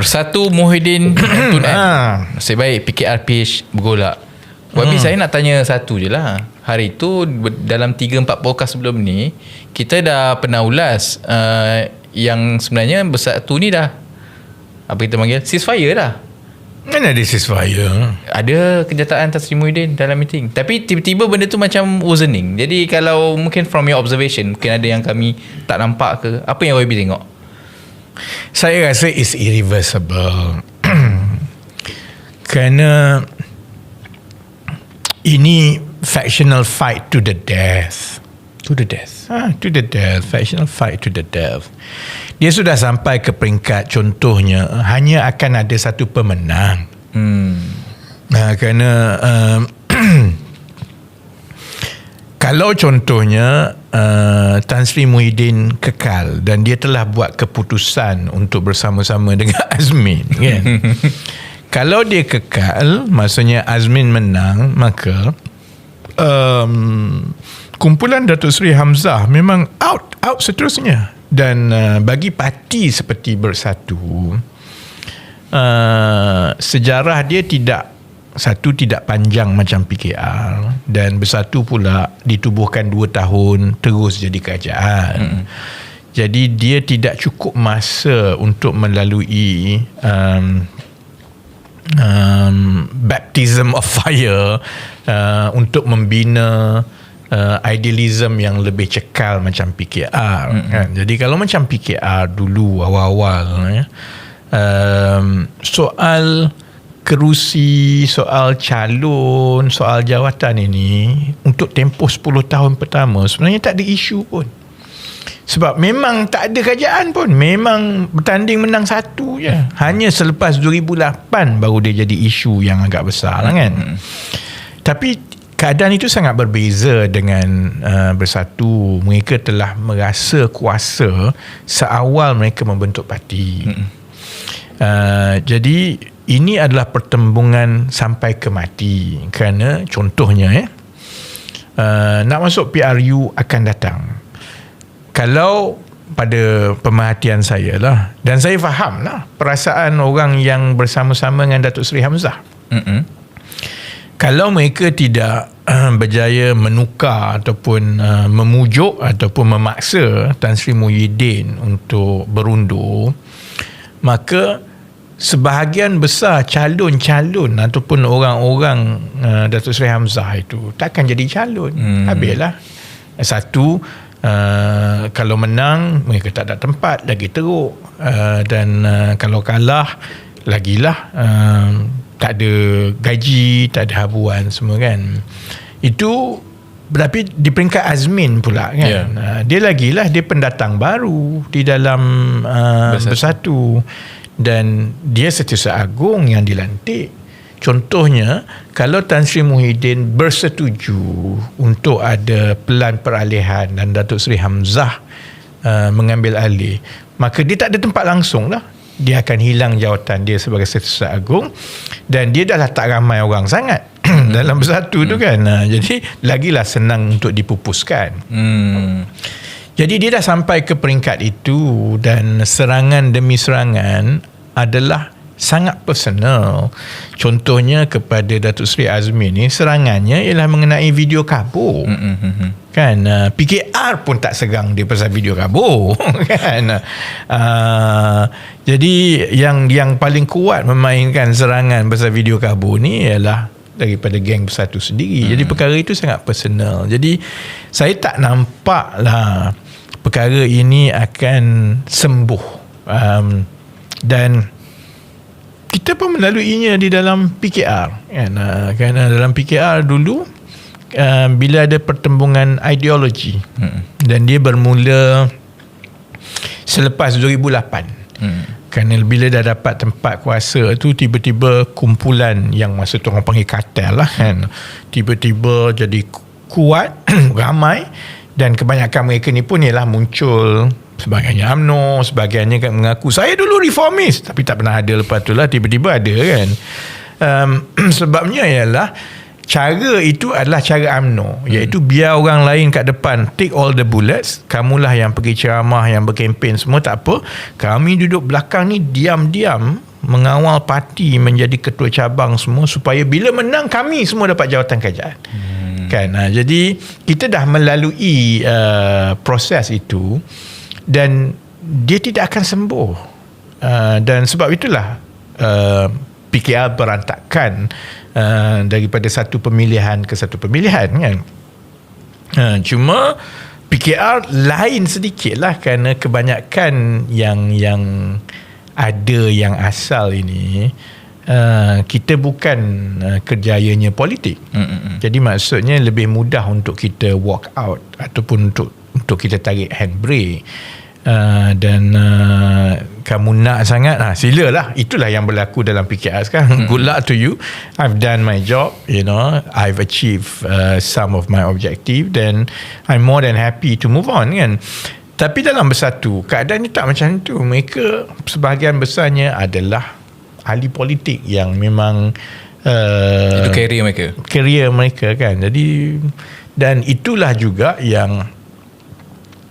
Bersatu Muhyiddin Tun. Ha. Nasib baik PKRPH bergolak. Wabi Hmm. saya nak tanya satu je lah. Hari tu dalam 3-4 podcast sebelum ni kita dah pernah ulas uh, yang sebenarnya bersatu ni dah apa kita panggil ceasefire dah. Mana ada ceasefire? Ada kenyataan Tan Sri Muhyiddin dalam meeting. Tapi tiba-tiba benda tu macam worsening. Jadi kalau mungkin from your observation mungkin ada yang kami tak nampak ke apa yang YB tengok? Saya rasa is irreversible. Kerana ini factional fight to the death. To the death. Ah, to the death, factional fight to the death. Dia sudah sampai ke peringkat contohnya hanya akan ada satu pemenang. Hmm. Nah, kerana um, kalau contohnya uh, Tan Sri Muhyiddin kekal dan dia telah buat keputusan untuk bersama-sama dengan Azmin kan. kalau dia kekal maksudnya Azmin menang maka um, kumpulan Datuk Seri Hamzah memang out out seterusnya dan uh, bagi parti seperti Bersatu uh, sejarah dia tidak satu tidak panjang macam PKR dan bersatu pula ditubuhkan dua tahun terus jadi kerajaan. Hmm. Jadi dia tidak cukup masa untuk melalui um, um, baptism of fire uh, untuk membina uh, idealism yang lebih cekal macam PKR mm-hmm. kan. Jadi kalau macam PKR dulu awal-awal ya, um, soal kerusi, soal calon, soal jawatan ini untuk tempoh 10 tahun pertama sebenarnya tak ada isu pun. Sebab memang tak ada kerajaan pun. Memang bertanding menang satu je. Hanya selepas 2008 baru dia jadi isu yang agak besar lah kan. Tapi keadaan itu sangat berbeza dengan uh, bersatu. Mereka telah merasa kuasa seawal mereka membentuk parti. Uh, jadi ini adalah pertembungan sampai ke mati. Kerana contohnya eh, uh, nak masuk PRU akan datang kalau pada pemerhatian saya lah dan saya faham lah perasaan orang yang bersama-sama dengan Datuk Seri Hamzah Mm-mm. kalau mereka tidak uh, berjaya menukar ataupun uh, memujuk ataupun memaksa Tan Sri Muhyiddin untuk berundur maka sebahagian besar calon-calon ataupun orang-orang uh, Datuk Seri Hamzah itu takkan jadi calon hmm. habislah satu Uh, kalau menang mereka tak ada tempat lagi teruk uh, dan uh, kalau kalah lagilah uh, tak ada gaji tak ada habuan semua kan itu tapi di peringkat Azmin pula kan Ya. uh, dia lagilah dia pendatang baru di dalam uh, Bersatu. bersatu. Dan dia setiausaha agung yang dilantik Contohnya, kalau Tan Sri Muhyiddin bersetuju untuk ada pelan peralihan dan Datuk Seri Hamzah uh, mengambil alih, maka dia tak ada tempat langsung lah. Dia akan hilang jawatan dia sebagai Setiausaha Agung dan dia dah lah tak ramai orang sangat dalam bersatu tu kan. Uh, jadi, lagilah senang untuk dipupuskan. Hmm. Jadi dia dah sampai ke peringkat itu dan serangan demi serangan adalah sangat personal. Contohnya kepada Datuk Seri Azmi ni serangannya ialah mengenai video kabur. Mm-mm. Kan uh, PKR pun tak segang dia pasal video kabur kan. Uh, jadi yang yang paling kuat memainkan serangan pasal video kabur ni ialah daripada geng bersatu sendiri. Hmm. Jadi perkara itu sangat personal. Jadi saya tak nampak lah perkara ini akan sembuh. Um, dan kita pun melaluinya di dalam PKR kan uh, kerana dalam PKR dulu uh, bila ada pertembungan ideologi hmm. dan dia bermula selepas 2008 Hmm. kerana bila dah dapat tempat kuasa tu tiba-tiba kumpulan yang masa tu orang panggil kartel lah kan tiba-tiba jadi kuat ramai dan kebanyakan mereka ni pun ialah muncul sebagainya. UMNO sebagainya kan mengaku saya dulu reformis tapi tak pernah ada lepas tu lah tiba-tiba ada kan. Um, sebabnya ialah cara itu adalah cara UMNO. Iaitu biar orang lain kat depan take all the bullets kamulah yang pergi ceramah yang berkempen semua tak apa. Kami duduk belakang ni diam-diam mengawal parti menjadi ketua cabang semua supaya bila menang kami semua dapat jawatan kerajaan. Hmm. Kan? Ha, jadi kita dah melalui uh, proses itu dan dia tidak akan sembuh. Uh, dan sebab itulah uh, PKR berantakan uh, daripada satu pemilihan ke satu pemilihan kan. Uh, cuma PKR lain sedikit lah kerana kebanyakan yang yang ada yang asal ini uh, kita bukan uh, kerjayanya politik. Mm-mm. Jadi maksudnya lebih mudah untuk kita walk out ataupun untuk untuk kita tarik handbrake. Uh, dan uh, kamu nak sangat ah silalah. Itulah yang berlaku dalam PKR sekarang. Hmm. good luck to you. I've done my job you know. I've achieved uh, some of my objective then I'm more than happy to move on kan? Tapi dalam bersatu keadaan ni tak macam tu. Mereka sebahagian besarnya adalah ahli politik yang memang uh, itu career mereka? career mereka kan? Jadi dan itulah juga yang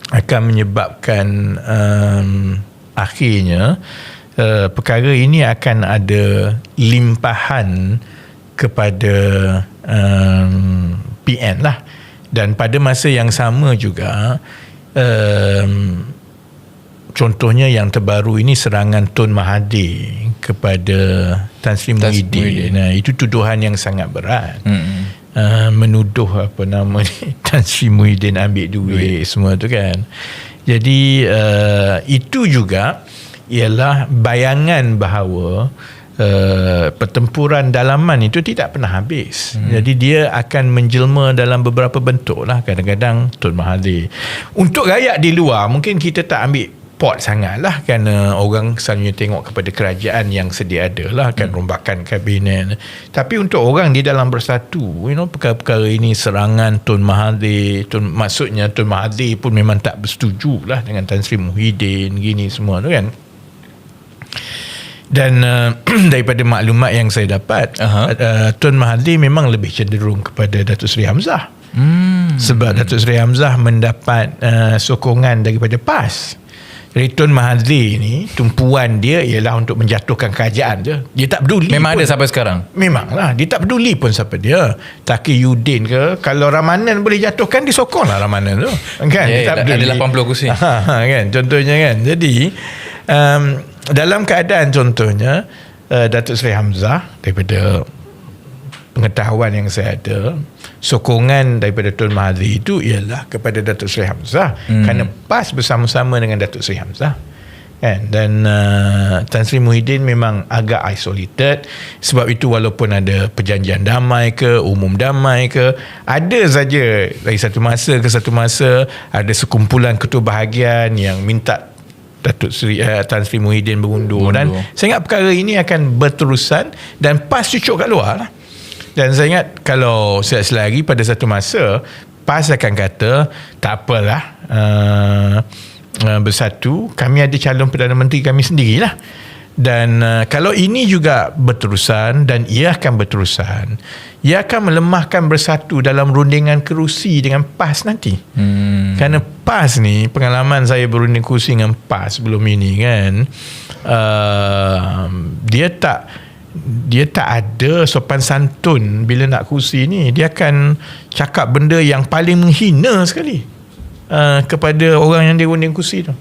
akan menyebabkan um, akhirnya uh, perkara ini akan ada limpahan kepada um, PN lah. Dan pada masa yang sama juga um, contohnya yang terbaru ini serangan Tun Mahathir kepada Tan Sri Muhyiddin. Nah, itu tuduhan yang sangat berat. Hmm uh, menuduh apa nama ni Tan Sri Muhyiddin ambil duit, duit. semua tu kan jadi uh, itu juga ialah bayangan bahawa uh, pertempuran dalaman itu tidak pernah habis hmm. jadi dia akan menjelma dalam beberapa bentuk lah kadang-kadang Tun Mahathir untuk rakyat di luar mungkin kita tak ambil pot sangat lah kerana orang selalunya tengok kepada kerajaan yang sedia ada lah kan hmm. rombakan kabinet tapi untuk orang di dalam bersatu you know perkara-perkara ini serangan Tun Mahathir Tun, maksudnya Tun Mahathir pun memang tak bersetuju lah dengan Tan Sri Muhyiddin gini semua tu kan dan uh, daripada maklumat yang saya dapat uh-huh. uh, Tun Mahathir memang lebih cenderung kepada Datuk Seri Hamzah hmm. sebab Datuk Seri Hamzah mendapat uh, sokongan daripada PAS Ritun Mahathir ni tumpuan dia ialah untuk menjatuhkan kerajaan je. Dia tak peduli. Memang pun. ada sampai sekarang. Memanglah, dia tak peduli pun siapa dia. Taki Yudin ke, kalau Ramanan boleh jatuhkan disokonglah Ramanan tu. Kan? Yeah, dia tak peduli. Ada 80 kursi. Ha, ha, kan? Contohnya kan. Jadi um, dalam keadaan contohnya uh, Datuk Seri Hamzah daripada pengetahuan yang saya ada sokongan daripada Tun Mahathir itu ialah kepada Datuk Seri Hamzah. Hmm. kerana PAS bersama-sama dengan Datuk Seri Hamzah kan? Dan uh, Tan Sri Muhyiddin memang agak isolated. Sebab itu walaupun ada perjanjian damai ke umum damai ke ada saja dari satu masa ke satu masa ada sekumpulan ketua bahagian yang minta Datuk Seri uh, Tan Sri Muhyiddin berundur. Dan saya ingat perkara ini akan berterusan dan PAS cucuk kat luar lah dan saya ingat kalau saya selagi pada satu masa PAS akan kata tak apalah uh, uh, bersatu kami ada calon Perdana Menteri kami sendirilah dan uh, kalau ini juga berterusan dan ia akan berterusan ia akan melemahkan bersatu dalam rundingan kerusi dengan PAS nanti hmm. kerana PAS ni pengalaman saya berunding kerusi dengan PAS sebelum ini kan uh, dia tak dia tak ada sopan santun bila nak kursi ni. Dia akan cakap benda yang paling menghina sekali uh, kepada orang yang dia runding kursi tu.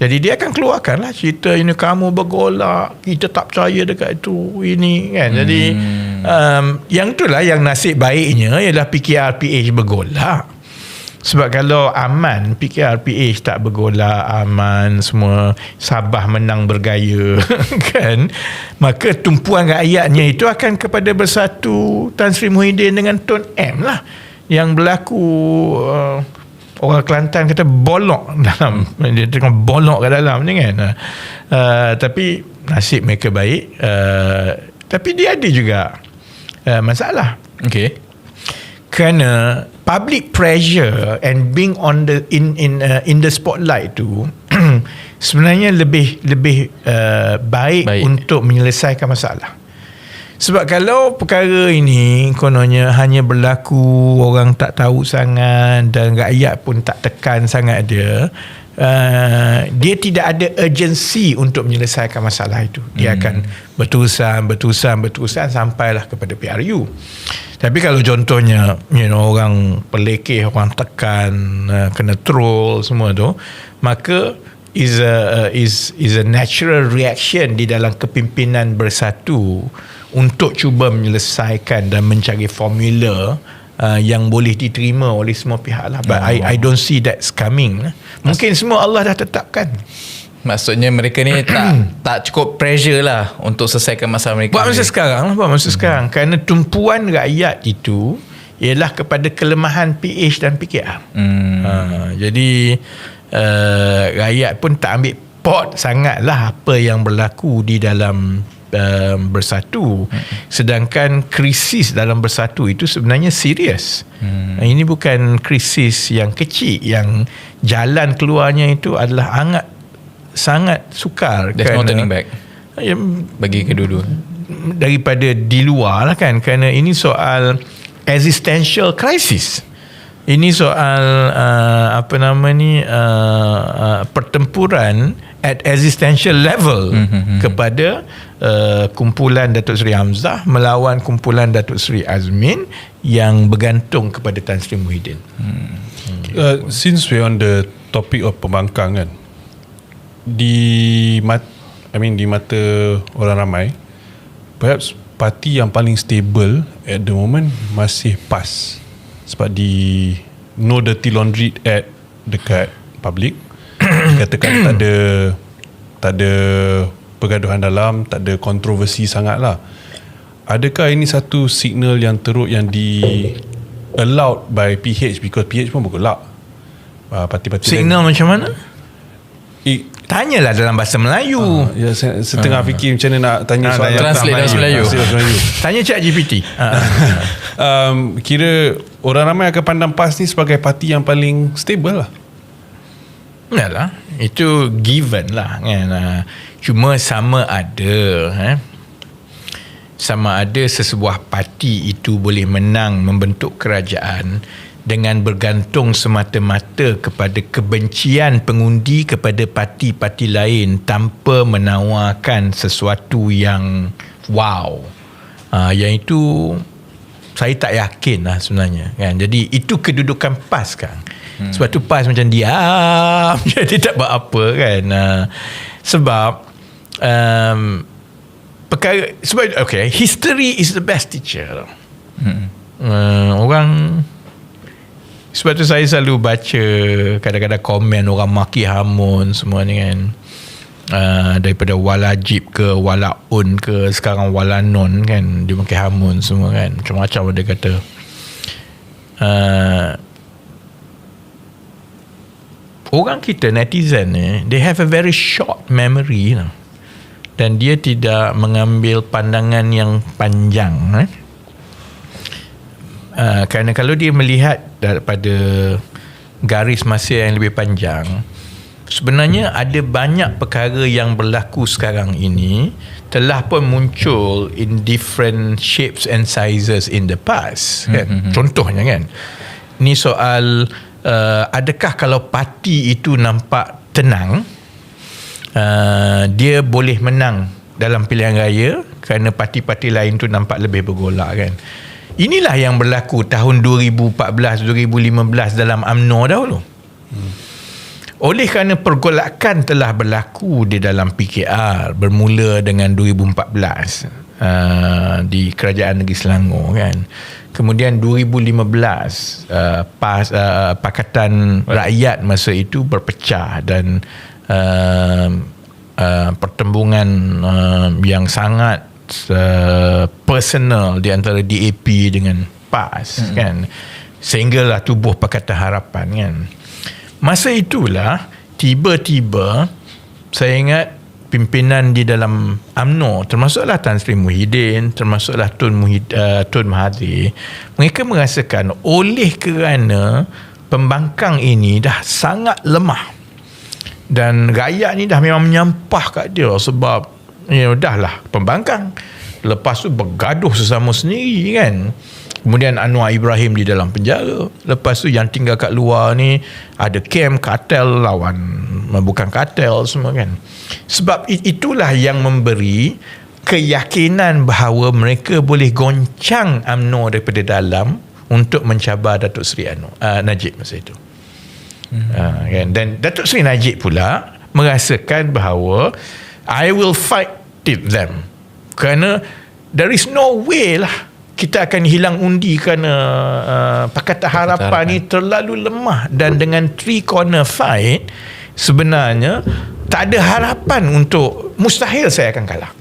Jadi dia akan keluarkan lah cerita ini kamu bergolak kita tak percaya dekat itu ini kan. Jadi hmm. um, yang itulah yang nasib baiknya ialah PKRPH bergolak sebab kalau aman PKRPH tak bergolak aman semua Sabah menang bergaya kan? Maka tumpuan rakyatnya itu akan kepada bersatu Tan Sri Muhyiddin dengan Tun M lah. Yang berlaku uh, orang Kelantan kata bolok dalam dia tengah bolok ke dalam ni kan. Uh, tapi nasib mereka baik. Uh, tapi dia ada juga uh, masalah. Okey kerana public pressure and being on the in in uh, in the spotlight tu sebenarnya lebih lebih uh, baik, baik untuk menyelesaikan masalah. Sebab kalau perkara ini kononnya hanya berlaku orang tak tahu sangat dan rakyat pun tak tekan sangat dia uh, dia tidak ada urgency untuk menyelesaikan masalah itu. Dia akan berterusan berterusan berterusan sampailah kepada PRU tapi kalau contohnya you know orang pelekeh orang tekan uh, kena troll semua tu maka is a uh, is is a natural reaction di dalam kepimpinan bersatu untuk cuba menyelesaikan dan mencari formula uh, yang boleh diterima oleh semua pihak lah. But oh. I I don't see that's coming. Mungkin semua Allah dah tetapkan. Maksudnya mereka ni tak tak cukup pressure lah untuk selesaikan masalah mereka. Buat masa sekarang lah, buat masa hmm. sekarang. Kerana tumpuan rakyat itu ialah kepada kelemahan PH dan PKR. Hmm. Uh, jadi uh, rakyat pun tak ambil pot sangatlah apa yang berlaku di dalam um, bersatu hmm. sedangkan krisis dalam bersatu itu sebenarnya serius hmm. ini bukan krisis yang kecil yang jalan keluarnya itu adalah sangat sangat sukar there's no turning back ya, bagi kedua-dua daripada di luar lah kan kerana ini soal existential crisis ini soal uh, apa nama ni uh, uh, pertempuran at existential level mm-hmm. kepada uh, kumpulan Datuk Seri Hamzah melawan kumpulan Datuk Seri Azmin yang bergantung kepada Tan Sri Muhyiddin. Hmm. Uh, since we on the topic of pembangkang kan di mat I mean di mata orang ramai perhaps parti yang paling stable at the moment masih PAS sebab di no dirty laundry at dekat public katakan tak ada tak ada pergaduhan dalam tak ada kontroversi sangat lah adakah ini satu signal yang teruk yang di allowed by PH because PH pun bergelak uh, parti-parti signal macam mana? Eh, Tanyalah dalam bahasa Melayu. uh, ya, saya setengah uh. fikir macam mana nak tanya Ah, soalan Translate dalam Melayu. Melayu. Tanya cak GPT. um, kira orang ramai akan pandang PAS ni sebagai parti yang paling stable lah Yalah, itu given lah kan. Ah, Cuma sama ada eh, sama ada sesebuah parti itu boleh menang membentuk kerajaan dengan bergantung semata-mata kepada kebencian pengundi kepada parti-parti lain tanpa menawarkan sesuatu yang wow. Uh, yang itu saya tak yakin lah sebenarnya kan. Jadi itu kedudukan PAS kan. Hmm. Sebab tu PAS macam diam jadi tak buat apa kan. Uh, sebab um, perkara sebab okay history is the best teacher. Hmm. Uh, orang sebab tu saya selalu baca kadang-kadang komen orang maki hamun semua ni kan. Uh, daripada walajib ke walaun ke sekarang walanon kan dia maki hamun semua kan macam-macam dia kata uh, orang kita netizen ni they have a very short memory know. dan dia tidak mengambil pandangan yang panjang eh? uh, kerana kalau dia melihat daripada garis masa yang lebih panjang sebenarnya ada banyak perkara yang berlaku sekarang ini telah pun muncul in different shapes and sizes in the past kan mm-hmm. contohnya kan ni soal uh, adakah kalau parti itu nampak tenang uh, dia boleh menang dalam pilihan raya kerana parti-parti lain tu nampak lebih bergolak kan inilah yang berlaku tahun 2014 2015 dalam AMNO dahulu hmm. Oleh kerana pergolakan telah berlaku di dalam PKR bermula dengan 2014 Uh, di kerajaan negeri Selangor kan? Kemudian 2015 uh, pas uh, pakatan rakyat masa itu berpecah dan uh, uh, pertembungan uh, yang sangat uh, personal di antara DAP dengan PAS hmm. kan? Sehinggalah tubuh Pakatan Harapan kan masa itulah tiba-tiba saya ingat pimpinan di dalam AMNO termasuklah Tan Sri Muhyiddin termasuklah Tun, uh, Tun Mahathir mereka merasakan oleh kerana pembangkang ini dah sangat lemah. Dan rakyat ni dah memang menyampah kat dia sebab you know, dah lah pembangkang. Lepas tu bergaduh sesama sendiri kan kemudian Anwar Ibrahim di dalam penjara. Lepas tu yang tinggal kat luar ni ada camp kartel lawan. Bukan kartel semua kan. Sebab it- itulah yang memberi keyakinan bahawa mereka boleh goncang UMNO daripada dalam untuk mencabar Datuk Seri Anwar, uh, Najib masa itu. Uh, kan? dan Datuk Seri Najib pula merasakan bahawa I will fight them. Kerana there is no way lah kita akan hilang undi kerana uh, Pakatan Harapan ni terlalu lemah dan dengan three corner fight sebenarnya tak ada harapan untuk mustahil saya akan kalah.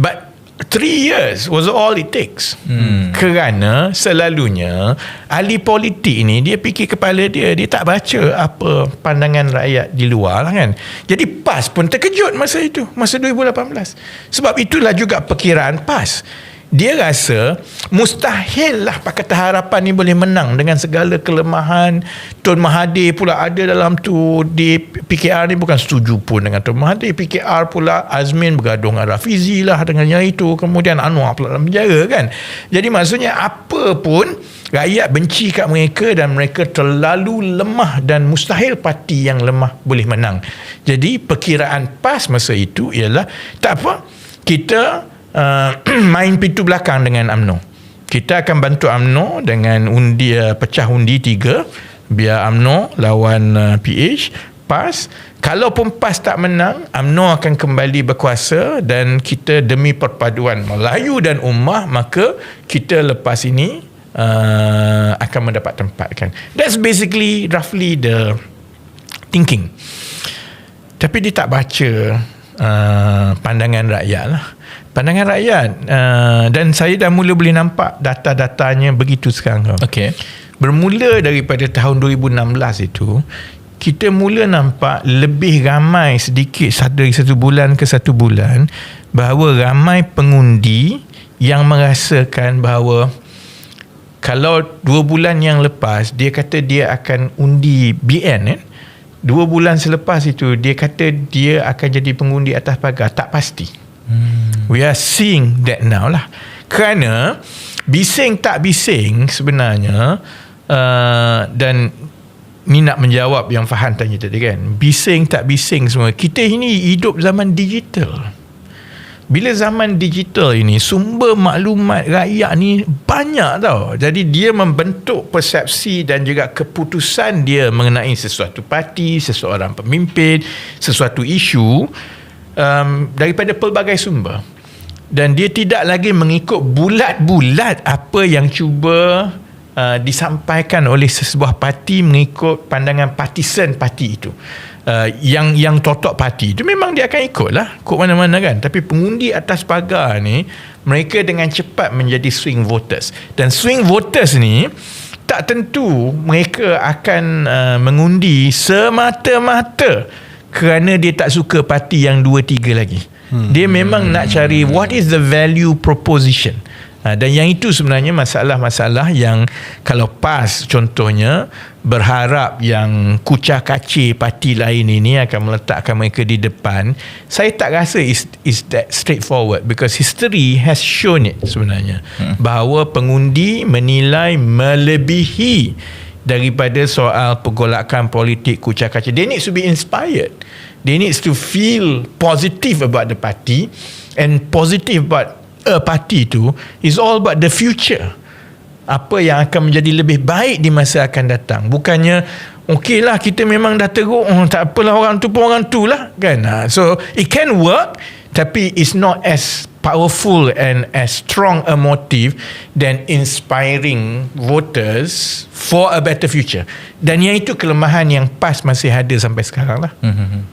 But three years was all it takes. Hmm. kerana selalunya ahli politik ni dia fikir kepala dia dia tak baca apa pandangan rakyat di luar lah kan. Jadi PAS pun terkejut masa itu masa 2018 sebab itulah juga perkiraan PAS dia rasa mustahil lah Pakatan Harapan ni boleh menang dengan segala kelemahan. Tun Mahathir pula ada dalam tu di PKR ni bukan setuju pun dengan Tun Mahathir. PKR pula Azmin bergaduh dengan Rafizi lah dengan yang itu. Kemudian Anwar pula dalam penjara kan? Jadi maksudnya apa pun rakyat benci kat mereka dan mereka terlalu lemah dan mustahil parti yang lemah boleh menang. Jadi perkiraan PAS masa itu ialah tak apa kita uh, main pintu belakang dengan AMNO. Kita akan bantu AMNO dengan undi uh, pecah undi tiga biar AMNO lawan uh, PH PAS. Kalaupun PAS tak menang AMNO akan kembali berkuasa dan kita demi perpaduan Melayu dan Ummah maka kita lepas ini uh, akan mendapat tempat kan that's basically roughly the thinking. Tapi dia tak baca uh, pandangan rakyat lah pandangan rakyat uh, dan saya dah mula boleh nampak data-datanya begitu sekarang Okay. bermula daripada tahun 2016 itu kita mula nampak lebih ramai sedikit satu dari satu bulan ke satu bulan bahawa ramai pengundi yang merasakan bahawa kalau dua bulan yang lepas dia kata dia akan undi BN eh? dua bulan selepas itu dia kata dia akan jadi pengundi atas pagar tak pasti hmm. We are seeing that now lah. Kerana bising tak bising sebenarnya uh, dan ni nak menjawab yang Fahan tanya tadi kan. Bising tak bising semua. Kita ini hidup zaman digital. Bila zaman digital ini sumber maklumat rakyat ni banyak tau. Jadi dia membentuk persepsi dan juga keputusan dia mengenai sesuatu parti seseorang pemimpin sesuatu isu um, daripada pelbagai sumber dan dia tidak lagi mengikut bulat-bulat apa yang cuba uh, disampaikan oleh sesebuah parti mengikut pandangan partisan parti itu. Uh, yang yang totok parti itu memang dia akan ikut lah ikut mana-mana kan. Tapi pengundi atas pagar ni mereka dengan cepat menjadi swing voters. Dan swing voters ni tak tentu mereka akan uh, mengundi semata-mata kerana dia tak suka parti yang dua tiga lagi hmm. dia memang nak cari what is the value proposition Ha, dan yang itu sebenarnya masalah-masalah yang kalau PAS contohnya berharap yang kucah kacir parti lain ini akan meletakkan mereka di depan saya tak rasa is, is that straightforward because history has shown it sebenarnya hmm. bahawa pengundi menilai melebihi daripada soal pergolakan politik kucah kacir they need to be inspired they need to feel positive about the party and positive about a party tu is all about the future. Apa yang akan menjadi lebih baik di masa akan datang. Bukannya okey lah kita memang dah teruk oh, tak apalah orang tu pun orang tu lah kan? Ha, so it can work tapi it's not as powerful and as strong a motive than inspiring voters for a better future. Dan yang itu kelemahan yang PAS masih ada sampai sekarang lah. Hmm.